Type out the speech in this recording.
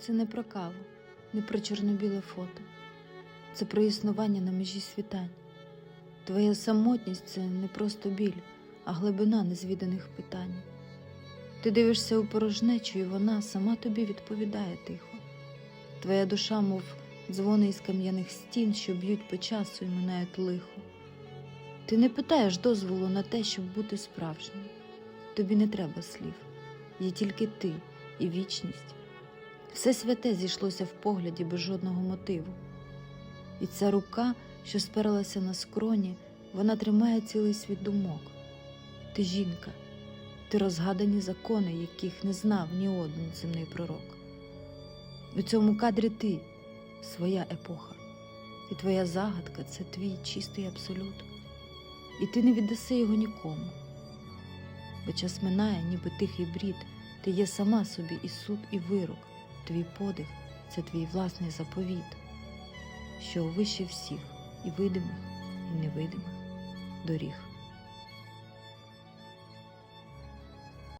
це не про каву, не про чорно-біле фото. Це про існування на межі світань. Твоя самотність це не просто біль, а глибина незвіданих питань. Ти дивишся у порожнечу, і вона сама тобі відповідає тихо. Твоя душа, мов дзвони із кам'яних стін, що б'ють по часу і минають лихо. Ти не питаєш дозволу на те, щоб бути справжнім. Тобі не треба слів, є тільки ти і вічність. Все святе зійшлося в погляді без жодного мотиву. І ця рука, що сперлася на скроні, вона тримає цілий світ думок. Ти жінка, ти розгадані закони, яких не знав ні один земний пророк. У цьому кадрі ти, своя епоха, і твоя загадка це твій чистий абсолют. І ти не віддаси його нікому. Бо час минає, ніби тихий брід, ти є сама собі і суд, і вирок, твій подих це твій власний заповіт, що вище всіх і видимих, і невидимих доріг.